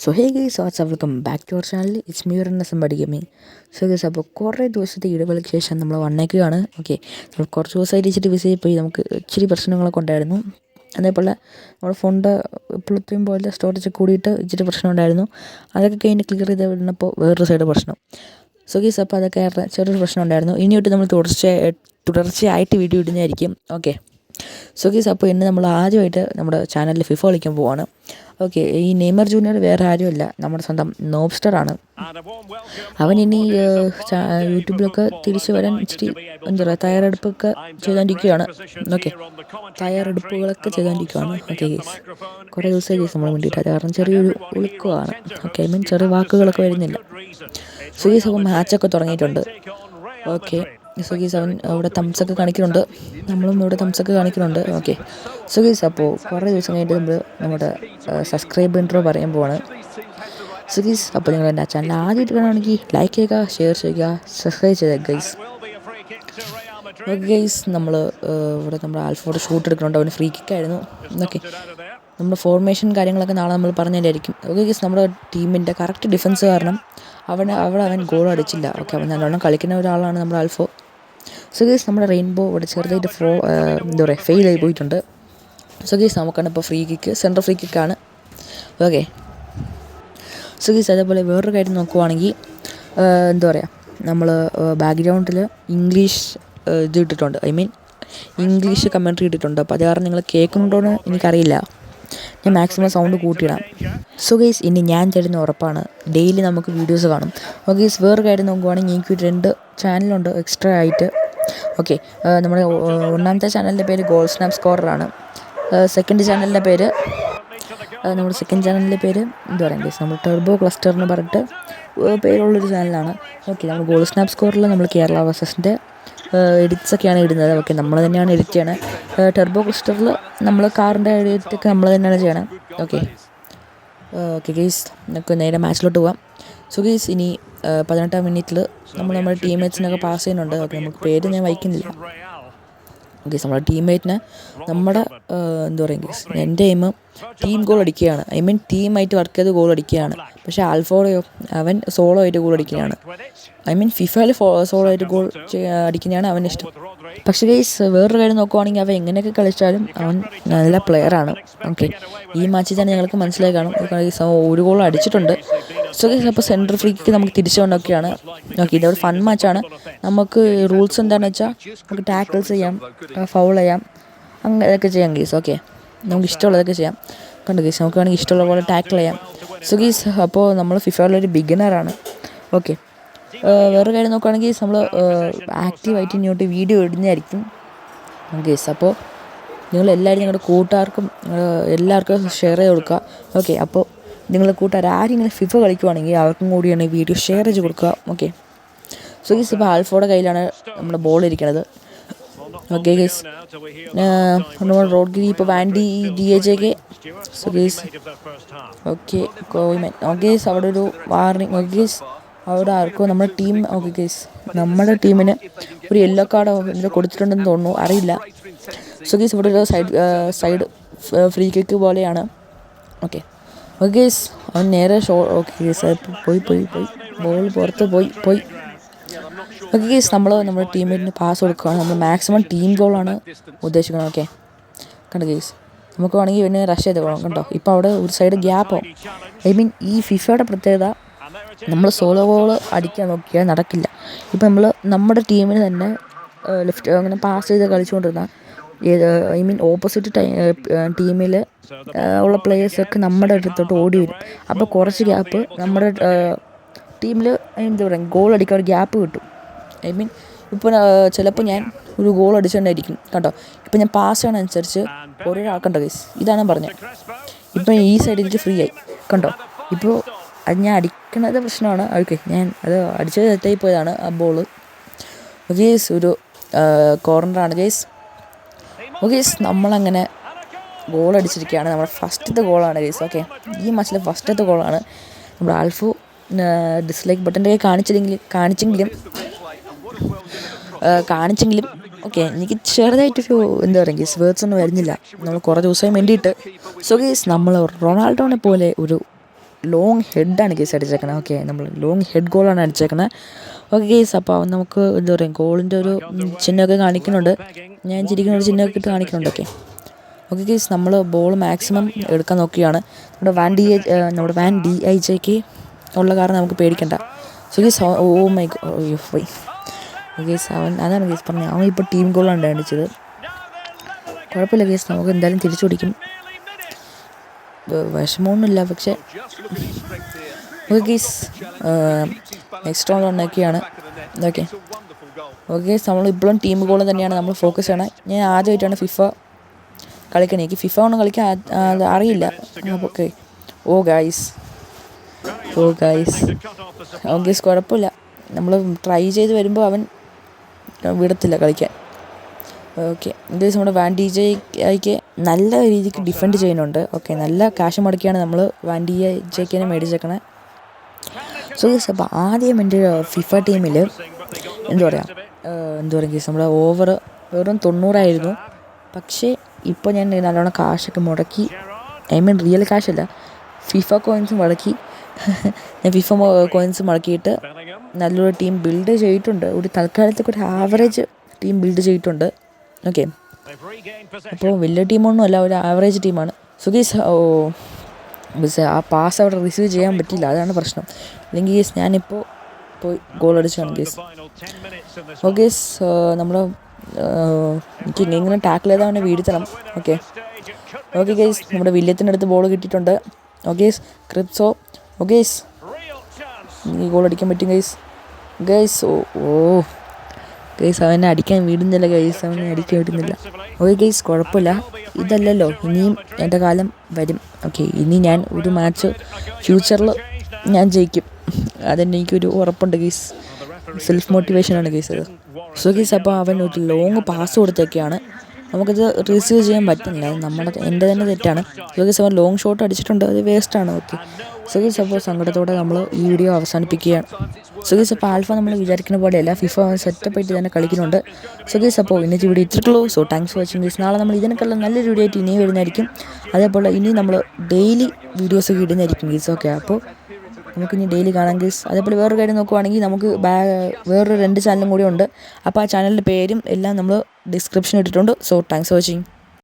So hey guys what's welcome back to our channel it's Meer എന്ന somebody gaming so guys അപ്പോൾ കുറേ ദിവസത്തെ ഇടവേളയ്ക്ക് ശേഷം നമ്മൾ വന്നേക്കുകയാണ്. ഓക്കെ നമ്മൾ കുറച്ച് ദിവസമായിട്ട് ഇച്ചിരി വിസയിൽ പോയി. നമുക്ക് ഇച്ചിരി പ്രശ്നങ്ങളൊക്കെ ഉണ്ടായിരുന്നു അതേപോലെ നമ്മുടെ ഫോണിന്റെ ഇപ്പോഴത്തെയും പോലെ സ്റ്റോറേജ് കൂടിയിട്ട് ഇച്ചിരി പ്രശ്നം ഉണ്ടായിരുന്നു. അതൊക്കെ കഴിഞ്ഞ് ക്ലിയർ ചെയ്ത് വിടുന്നപ്പോൾ വേറൊരു സൈഡ് പ്രശ്നം. സോ ഗീസ് അപ്പോൾ അതൊക്കെ ചെറിയൊരു പ്രശ്നം ഉണ്ടായിരുന്നു. ഇനി തൊട്ട് നമ്മൾ തുടർച്ചയായി തുടർച്ചയായിട്ട് വീഡിയോ ഇടുന്നതായിരിക്കും. ഓക്കെ സോ ഗീസ് അപ്പോൾ ഇന്ന് നമ്മൾ ആദ്യമായിട്ട് നമ്മുടെ ചാനലിൽ ഫിഫ കളിക്കാൻ പോവാണ്. ഓക്കെ ഈ നെയ്മർ ജൂനിയർ വേറെ ആരുമല്ല നമ്മുടെ സ്വന്തം നോബ്സ്റ്റർ ആണ്. അവൻ ഇനി യൂട്യൂബിലൊക്കെ തിരിച്ചു വരാൻ ഇച്ചിരി എന്താ പറയുക തയ്യാറെടുപ്പൊക്കെ ചെയ്തുകൊണ്ടിരിക്കുകയാണ് ഓക്കെ തയ്യാറെടുപ്പുകളൊക്കെ ചെയ്തുകൊണ്ടിരിക്കുകയാണ് ഓക്കെ ഗീസ് കുറേ ദിവസമായി ഗീസ് നമ്മൾ വേണ്ടിയിട്ട് അത് കാരണം ചെറിയൊരു ഉളുക്കമാണ് ഓക്കെ ഐ മീൻ ചെറിയ വാക്കുകളൊക്കെ വരുന്നില്ല. സോ ഗീസ് അപ്പോൾ മാച്ചൊക്കെ തുടങ്ങിയിട്ടുണ്ട്. ഓക്കെ സുഗീസ് അവൻ അവിടെ തംസൊക്കെ കാണിക്കുന്നുണ്ട്. നമ്മളും ഇവിടെ തംസൊക്കെ കാണിക്കുന്നുണ്ട്. ഓക്കെ സുഗീസ് അപ്പോൾ കുറേ ദിവസം കഴിഞ്ഞിട്ട് നമ്മൾ നമ്മുടെ സബ്സ്ക്രൈബ് ഇൻട്രോ പറയാൻ പോവാണ്. സുഖീസ് അപ്പോൾ നിങ്ങൾ എന്റെ ചാനൽ ആദ്യമായിട്ട് കാണുകയാണെങ്കിൽ ലൈക്ക് ചെയ്യുക ഷെയർ ചെയ്യുക സബ്സ്ക്രൈബ് ചെയ്യുക ഗൈസ് ഓക്കെ ഗൈസ് നമ്മൾ ഇവിടെ നമ്മുടെ ആൽഫോടെ ഷൂട്ട് എടുക്കുന്നുണ്ട്. അവന് ഫ്രീ കിക്കായിരുന്നു ഓക്കെ നമ്മുടെ ഫോർമേഷൻ കാര്യങ്ങളൊക്കെ നാളെ നമ്മൾ പറഞ്ഞതിലായിരിക്കും. ഓക്കെ ഗൈസ് നമ്മുടെ ടീമിന്റെ കറക്റ്റ് ഡിഫൻസ് കാരണം അവൻ അവിടെ അവൻ ഗോൾ അടിച്ചില്ല. ഓക്കെ അവൻ നല്ലോണം കളിക്കുന്ന ഒരാളാണ് നമ്മുടെ ആൽഫോ. സോ ഗേസ് നമ്മുടെ റെയിൻബോ ഇവിടെ ചെറുതായിട്ട് ഫ്രോ എന്താ പറയുക ഫെയിൽ ആയി പോയിട്ടുണ്ട്. സോ ഗേസ് നമുക്കാണ് ഇപ്പോൾ ഫ്രീ കിക്ക് സെൻട്രൽ ഫ്രീ കിക്കാണ് ഓക്കെ സോ ഗേസ് അതേപോലെ വേറൊരു കാര്യം നോക്കുവാണെങ്കിൽ എന്താ പറയുക നമ്മൾ ബാക്ക്ഗ്രൗണ്ടിൽ ഇംഗ്ലീഷ് ഇത് ഇട്ടിട്ടുണ്ട്. ഐ മീൻ ഇംഗ്ലീഷ് കമൻട്രി ഇട്ടിട്ടുണ്ട്. അപ്പോൾ അത് കാരണം നിങ്ങൾ കേൾക്കുന്നുണ്ടോ എന്ന് എനിക്കറിയില്ല. ഞാൻ മാക്സിമം സൗണ്ട് കൂട്ടിയിടാം. സോ ഗേസ് ഇനി ഞാൻ തരുന്ന ഉറപ്പാണ്. ഡെയിലി നമുക്ക് വീഡിയോസ് കാണും. ഓക്കെ ഗേസ് വേറൊരു കാര്യം നോക്കുവാണെങ്കിൽ എനിക്ക് രണ്ട് ചാനലുണ്ട് എക്സ്ട്രാ ആയിട്ട്. ഓക്കെ നമ്മുടെ ഒന്നാമത്തെ ചാനലിന്റെ പേര് ഗോൾ സ്നാപ്പ് സ്കോറാണ് സെക്കൻഡ് ചാനലിന്റെ പേര് നമ്മുടെ സെക്കൻഡ് ചാനലിന്റെ പേര് എന്താ പറയുക നമ്മൾ ടെർബോ ക്ലസ്റ്റർ എന്ന് പറഞ്ഞിട്ട് പേരുള്ളൊരു ചാനലാണ് ഓക്കെ നമ്മൾ ഗോൾ സ്നാപ്പ് സ്കോറിൽ നമ്മൾ കേരള വേഴ്സസിന്റെ എഡിറ്റ്സ് ഒക്കെയാണ് ഇടുന്നത്. ഓക്കെ നമ്മൾ തന്നെയാണ് എഡിറ്റ് ചെയ്യണത് ടെർബോ ക്ലസ്റ്ററിൽ നമ്മൾ കാറിന്റെ എഡിറ്റൊക്കെ നമ്മൾ തന്നെയാണ് ചെയ്യണം. ഓക്കെ ഓക്കെ ഗെയ്സ് നമുക്ക് നേരെ മാച്ചിലോട്ട് പോവാം. സോ ഗെയ്സ് ഇനി പതിനെട്ടാം മിനിറ്റിൽ നമ്മൾ നമ്മുടെ ടീംമേറ്റ്സിനൊക്കെ പാസ് ചെയ്യുന്നുണ്ട്. ഓക്കെ നമുക്ക് പേര് ഞാൻ വായിക്കുന്നില്ല. ഗീസ് നമ്മുടെ ടീംമേറ്റിനെ നമ്മുടെ എന്താ പറയുക ഗീസ് എന്റെ എയിം ടീം ഗോൾ അടിക്കുകയാണ്. ഐ മീൻ ടീമായിട്ട് വർക്ക് ചെയ്ത് ഗോൾ അടിക്കുകയാണ്. പക്ഷേ ആൽഫോറയോ അവൻ സോളോ ആയിട്ട് ഗോൾ അടിക്കുകയാണ്. ഐ മീൻ ഫിഫയിൽ സോളോ ആയിട്ട് ഗോൾ അടിക്കുന്നതാണ് അവൻ ഇഷ്ടം. പക്ഷേ ഗൈസ് വേറൊരു കാര്യം നോക്കുവാണെങ്കിൽ അവൻ എങ്ങനെയൊക്കെ കളിച്ചാലും അവൻ നല്ല പ്ലെയറാണ് ഓക്കെ ഈ മാച്ചിൽ തന്നെ ഞങ്ങൾക്ക് മനസ്സിലായി കാണും. ഒരു ഗോൾ അടിച്ചിട്ടുണ്ട്. സോ അപ്പോൾ സെൻട്രൽ ഫ്രീക്ക് നമുക്ക് തിരിച്ചു കൊണ്ടൊക്കെയാണ് ഓക്കെ ഇതൊരു ഫൺ മാച്ചാണ് നമുക്ക് റൂൾസ് എന്താണെന്ന് വെച്ചാൽ നമുക്ക് ടാക്കിൾസ് ചെയ്യാം ഫൗൾ ചെയ്യാം അങ്ങനെ ഇതൊക്കെ ചെയ്യാം ഗീസ് ഓക്കെ നമുക്ക് ഇഷ്ടമുള്ളതൊക്കെ ചെയ്യാം. കണ്ടു ഗീസ് നമുക്ക് വേണമെങ്കിൽ ഇഷ്ടമുള്ള പോലെ ടാക്കിൾ ചെയ്യാം. സോ ഗീസ് അപ്പോൾ നമ്മൾ ഫിഫയിലൊരു ബിഗിനറാണ് ഓക്കെ വേറെ കാര്യം നോക്കുകയാണെങ്കിൽ നമ്മൾ ആക്റ്റീവായിട്ട് ഇങ്ങോട്ട് വീഡിയോ ഇടുന്നതായിരിക്കും. ഗീസ് അപ്പോൾ നിങ്ങൾ എല്ലാവരും നിങ്ങളുടെ കൂട്ടുകാർക്കും എല്ലാവർക്കും ഷെയർ ചെയ്ത് കൊടുക്കുക. ഓക്കെ അപ്പോൾ നിങ്ങളുടെ കൂട്ടുകാർ ആരെങ്കിലും ഫിഫ കളിക്കുവാണെങ്കിൽ അവർക്കും കൂടിയാണ് ഈ വീഡിയോ ഷെയർ ചെയ്ത് കൊടുക്കുക. ഓക്കെ സോ ഗീസ് ഇപ്പോൾ ആൽഫോയുടെ കയ്യിലാണ് നമ്മുടെ ബോൾ ഇരിക്കുന്നത് ഓക്കെ ഗൈസ് നമ്മുടെ റോഡ് ഗിരി ഇപ്പോൾ Van D D A J K so guys okay Coman okay guys അവിടെ ഒരു വാർണിംഗ് ഓക്കെ ഗൈസ് അവിടെ ആർക്കോ നമ്മുടെ ടീം ഓക്കെ ഗൈസ് നമ്മുടെ ടീമിന് ഒരു യെല്ലോ കാർഡ് കൊടുത്തിട്ടുണ്ടെന്ന് തോന്നുന്നു. അറിയില്ല. സോ ഗീസ് ഇവിടെ ഒരു സൈഡ് സൈഡ് ഫ്രീ കിക്ക് പോലെയാണ്. ഓക്കെ ഓക്കെ അവൻ നേരെ ഷോ ഓക്കെ പോയി പോയി പോയി. ബോൾ പുറത്ത് പോയി പോയി. ഓക്കെ ഗീസ് നമ്മൾ നമ്മുടെ ടീമേറ്റിന് പാസ് കൊടുക്കുകയാണ്. നമ്മൾ മാക്സിമം ടീം ഗോളാണ് ഉദ്ദേശിക്കുന്നത്. ഓക്കെ കണ്ടോ ഗീസ് നമുക്ക് വേണമെങ്കിൽ പിന്നെ റഷ് ചെയ്ത് പോകണം കണ്ടോ? ഇപ്പോൾ അവിടെ ഒരു സൈഡ് ഗ്യാപ്പോ ഐ മീൻ ഈ ഫിഫയുടെ പ്രത്യേകത നമ്മൾ സോളോ ഗോൾ അടിക്കാൻ നോക്കിയാൽ നടക്കില്ല. ഇപ്പം നമ്മൾ നമ്മുടെ ടീമിന് തന്നെ ലിഫ്റ്റ് അങ്ങനെ പാസ് ചെയ്ത് കളിച്ചുകൊണ്ടിരുന്ന ഐ മീൻ ഓപ്പോസിറ്റ് ടീമിൽ ഉള്ള പ്ലേയേഴ്സൊക്കെ നമ്മുടെ അടുത്തോട്ട് ഓടി വരും. അപ്പോൾ കുറച്ച് ഗ്യാപ്പ് നമ്മുടെ ടീമിൽ എന്താ പറയുക ഗോൾ അടിക്കാൻ ഒരു ഗ്യാപ്പ് കിട്ടും. ഐ മീൻ ഇപ്പോൾ ചിലപ്പോൾ ഞാൻ ഒരു ഗോൾ അടിച്ചുകൊണ്ടായിരിക്കും കണ്ടോ ഇപ്പം ഞാൻ പാസ് ചെയ്യണമനുസരിച്ച് ഒരാൾക്കുണ്ടോ ഗൈസ് ഇതാണ് പറഞ്ഞത് ഇപ്പം ഈ സൈഡ് എനിക്ക് ഫ്രീ ആയി. കണ്ടോ? ഇപ്പോൾ അത് ഞാൻ അടിക്കണത് പ്രശ്നമാണ്. ഓക്കെ ഞാൻ അത് അടിച്ചത് തെറ്റായി പോയതാണ് ആ ബോൾ ഗേസ് ഒരു കോർണറാണ് ഗേസ് ഗേസ് നമ്മളങ്ങനെ ഗോൾ അടിച്ചിരിക്കുകയാണ്. നമ്മുടെ ഫസ്റ്റത്തെ ഗോളാണ് ഗീസ് ഓക്കെ ഈ മാച്ചിലെ ഫസ്റ്റത്തെ ഗോളാണ് നമ്മൾ ആൽഫു ഡിസ്ലൈക്ക് ബട്ടന്റെ കാണിച്ചില്ലെങ്കിൽ കാണിച്ചെങ്കിലും കാണിച്ചെങ്കിലും ഓക്കെ എനിക്ക് ചെറുതായിട്ടൊരു എന്താ പറയുക ഗീസ് വേർഡ്സ് ഒന്നും വരുന്നില്ല. നമ്മൾ കുറേ ദിവസമായി വേണ്ടിയിട്ട് സോ ഗീസ് നമ്മൾ റൊണാൾഡോനെ പോലെ ഒരു ലോങ് ഹെഡാണ് കേസ് അടിച്ചേക്കണത് ഓക്കെ നമ്മൾ ലോങ് ഹെഡ് ഗോളാണ് അടിച്ചേക്കണത് ഓക്കെ കേസ് അപ്പോൾ നമുക്ക് എന്താ പറയുക ഗോളിന്റെ ഒരു ചിഹ്നമൊക്കെ കാണിക്കുന്നുണ്ട്. ഞാൻ ചിരിക്കുന്ന ഒരു ചിഹ്നമൊക്കെ ഇട്ട് കാണിക്കുന്നുണ്ട്. ഓക്കെ ഓക്കെ കേസ് നമ്മൾ ബോൾ മാക്സിമം എടുക്കാൻ നോക്കിയാണ് നമ്മുടെ വാൻ ഡി നമ്മുടെ വാൻ ഡി ഐ ജെക്ക് ഉള്ള കാരണം നമുക്ക് പേടിക്കണ്ട. സോ കേസ് ഓ മൈ പോയി. കേസ് അവൻ അതാണ് കേസ് പറഞ്ഞത്. അവൻ ഇപ്പോൾ ടീം ഗോളാണ് അടിച്ചത്. കുഴപ്പമില്ല കേസ് നമുക്ക് എന്തായാലും തിരിച്ചു പിടിക്കും വിഷമമൊന്നുമില്ല. പക്ഷേ ഓക്കെ കേസ് നെക്സ്റ്റ് റൗണ്ട് ഉണ്ടാക്കിയാണ്. ഓക്കെ ഓക്കെ നമ്മൾ ഇപ്പോഴും ടീം ഗോൾ തന്നെയാണ് നമ്മൾ ഫോക്കസ് ചെയ്യണം. ഞാൻ ആദ്യമായിട്ടാണ് ഫിഫ കളിക്കണേ. എനിക്ക് ഫിഫ ഒന്നും കളിക്കാൻ അറിയില്ല. Okay. Oh guys oh guys okay കുഴപ്പമില്ല. നമ്മൾ ട്രൈ ചെയ്ത് വരുമ്പോൾ അവൻ വിടത്തില്ല കളിക്കാൻ. ഓക്കെ. ഗൈസ് നമ്മുടെ വാൻ ഡി ജെ ജെക്ക് നല്ല രീതിക്ക് ഡിഫെൻഡ് ചെയ്യുന്നുണ്ട്. ഓക്കെ നല്ല കാശ് മുടക്കിയാണ് നമ്മൾ വണ്ടിയെ ചേക്കിനെ മേടിച്ചേക്കണേ. സോ ഗൈസ് അപ്പോൾ ആദ്യം എന്റെ ഫിഫ ടീമിൽ എന്താ പറയുക എന്താ പറയുക കേസ് നമ്മുടെ ഓവർ വെറും തൊണ്ണൂറായിരുന്നു. പക്ഷേ ഇപ്പോൾ ഞാൻ നല്ലോണം കാശൊക്കെ മുടക്കി ഐ മീൻ റിയൽ കാശല്ല ഫിഫ കോയിൻസ് മുടക്കി ഞാൻ ഫിഫ കോയിൻസ് മുടക്കിയിട്ട് നല്ലൊരു ടീം ബിൽഡ് ചെയ്തിട്ടുണ്ട്. ഒരു തൽക്കാലത്തേക്ക് ഒരു ആവറേജ് ടീം ബിൽഡ് ചെയ്തിട്ടുണ്ട്. ഓക്കെ അപ്പോൾ വലിയ ടീമൊന്നും അല്ല ഒരു ആവറേജ് ടീമാണ്. സുഗീസ് ഓ ബിസ് ആ പാസ് അവിടെ റിസീവ് ചെയ്യാൻ പറ്റിയില്ല അതാണ് പ്രശ്നം. അല്ലെങ്കിൽ ഗീസ് ഞാനിപ്പോൾ പോയി ഗോൾ അടിച്ചാണ് ഗീസ്. ഓക്കെ നമ്മൾ എനിക്ക് ഇങ്ങനെ ടാക്കിൾ ചെയ്താൽ അവനെ വീഴ്ത്തണം. ഓക്കെ. ഓക്കെ ഗൈസ് നമ്മുടെ വില്യത്തിന്റെ അടുത്ത് ബോൾ കിട്ടിയിട്ടുണ്ട്. ഓക്കെ ക്രിപ്സോ. ഓക്കെ ഈ ഗോൾ അടിക്കാൻ പറ്റും guys. Guys oh oh. Guys അവനെ അടിക്കാൻ വീടുന്നില്ല ഗൈസ് അവനെ അടിക്കാൻ വിടുന്നില്ല. ഓക്കെ ഗൈസ് കുഴപ്പമില്ല. ഇതല്ലല്ലോ. ഇനിയും എന്റെ കാലം വരും. ഓക്കെ ഇനി ഞാൻ ഒരു മാച്ച് ഫ്യൂച്ചറിൽ ഞാൻ ജയിക്കും. അതെന്നെ എനിക്കൊരു ഉറപ്പുണ്ട് ഗൈസ് സെൽഫ് മോട്ടിവേഷനാണ് ഗൈസ് അത്. സോ ഗൈസ് അപ്പോൾ അവൻ ഒരു ലോങ് പാസ് കൊടുത്തൊക്കെയാണ് നമുക്കത് റിസീവ് ചെയ്യാൻ പറ്റുന്നില്ല. നമ്മുടെ എന്റെ തന്നെ തെറ്റാണ്. സോ ഗൈസ് അവൻ ലോങ് ഷോട്ട് അടിച്ചിട്ടുണ്ട്. അത് വേസ്റ്റാണ് ഓക്കെ സോ ഗൈസ് അപ്പോൾ സങ്കടത്തോടെ നമ്മൾ ഈ വീഡിയോ അവസാനിപ്പിക്കുകയാണ്. സുഖി അപ്പോൾ ആൽഫ നമ്മൾ വിചാരിക്കുന്ന പോലെയല്ല ഫിഫ സെറ്റപ്പ് ആയിട്ട് തന്നെ കളിക്കുന്നുണ്ട്. സുഖി ഗൈസ് അപ്പോൾ ഇന്നത്തെ വീഡിയോ ഇത്രയുള്ളൂ so thanks for watching this നാളെ നമ്മൾ ഇതിനൊക്കെയുള്ള നല്ലൊരു വീഡിയോ ആയിട്ട് ഇനിയും വരുന്നതായിരിക്കും. അതേപോലെ ഇനി നമ്മൾ ഡെയിലി വീഡിയോസ് ഒക്കെ ഇടുന്നതായിരിക്കും ഗീസ് ഓക്കെ അപ്പോൾ നമുക്ക് ഇനി ഡെയിലി കാണാം ഗീസ് അതേപോലെ വേറൊരു കാര്യം നോക്കുവാണെങ്കിൽ നമുക്ക് ബാ വേറൊരു രണ്ട് ചാനലും കൂടി ഉണ്ട്. അപ്പോൾ ആ ചാനലിന്റെ പേരും എല്ലാം നമ്മൾ ഡിസ്ക്രിപ്ഷൻ ഇട്ടിട്ടുണ്ട്. So thanks for watching